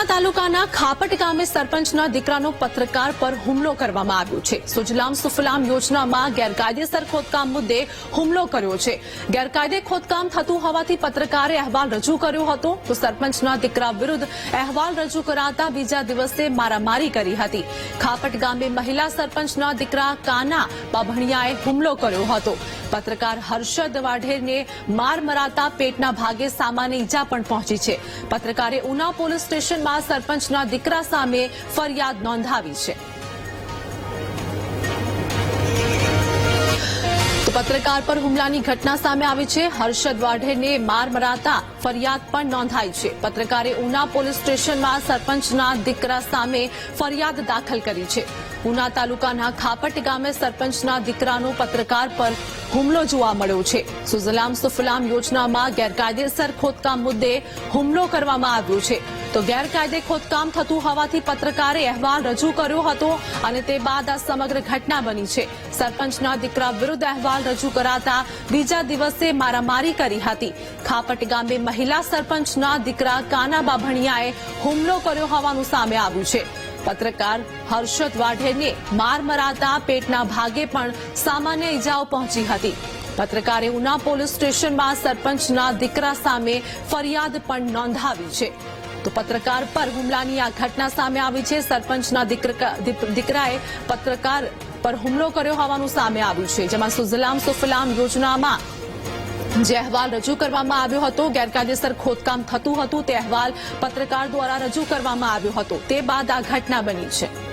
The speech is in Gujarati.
ઉના તાલુકાના ખાપટ ગામે સરપંચના દીકરાનો પત્રકાર પર હુમલો કરવામાં આવ્યો છે. સુજલામ સુફલામ યોજનામાં ગેરકાયદેસર ખોદકામ મુદ્દે હુમલો કર્યો છે. ગેરકાયદે ખોદકામ થતું હોવાથી પત્રકારે અહેવાલ રજૂ કર્યો હતો. તો સરપંચના દીકરા વિરુદ્ધ અહેવાલ રજૂ કરાતા બીજા દિવસે મારામારી કરી હતી. ખાપટ ગામે મહિલા સરપંચના દીકરા કાના બાભણિયાએ હુમલો કર્યો હતો. પત્રકાર હર્ષદ વાઢેરને માર મરાતા પેટના ભાગે સામાન્ય ઈજા પણ પહોંચી છે. પત્રકારે ઉના પોલીસ સ્ટેશનમાં સરપંચના દીકરા સામે ફરિયાદ નોંધાવી છે. પત્રકાર પર હુમલાની ઘટના સામે આવી છે. હર્ષદ વાઢેરને માર મરાતા ફરિયાદ પણ નોંધાઈ છે. પત્રકારે ઉના પોલીસ સ્ટેશનમાં સરપંચના દીકરા સામે ફરિયાદ દાખલ કરી છે. ઉના તાલુકાના ખાપટ ગામે સરપંચના દીકરાનો પત્રકાર પર હુમલો જોવા મળ્યો છે. સુઝલામ સુફલામ યોજનામાં ગેરકાયદેસર ખોદકામ મુદ્દે હુમલો કરવામાં આવ્યો છે. તો ગેરકાયદે ખોદકામ થતું હોવાથી પત્રકારે અહેવાલ રજૂ કર્યો હતો અને તે બાદ આ સમગ્ર ઘટના બની છે. સરપંચના દીકરા વિરુદ્ધ અહેવાલ રજૂ કરાતા બીજા દિવસે મારામારી કરી હતી. ખાપટ ગામે મહિલા સરપંચના દીકરા કાના બાભણિયાએ હુમલો કર્યો હોવાનું સામે આવ્યું છે. પત્રકાર હર્ષદ વાઢેરને માર મરાતા પેટના ભાગે પણ સામાન્ય ઈજાઓ પહોંચી હતી. પત્રકારે ઉના પોલીસ સ્ટેશનમાં સરપંચના દીકરા સામે ફરિયાદ પણ નોંધાવી છે. તો પત્રકાર પર હુમલાની આ ઘટના સામે આવી છે. સરપંચના દીકરા- દીકરાએ પત્રકાર પર હુમલો કર્યો હોવાનું સામે આવ્યું છે. જેમાં સુઝલામ સુફલામ યોજનામાં જે અહેવાલ રજૂ કરવામાં આવ્યો હતો, ગેરકાયદેસર ખોદકામ થતું હતું, તે અહેવાલ પત્રકાર દ્વારા રજૂ કરવામાં આવ્યો હતો. તે બાદ આ ઘટના બની છે.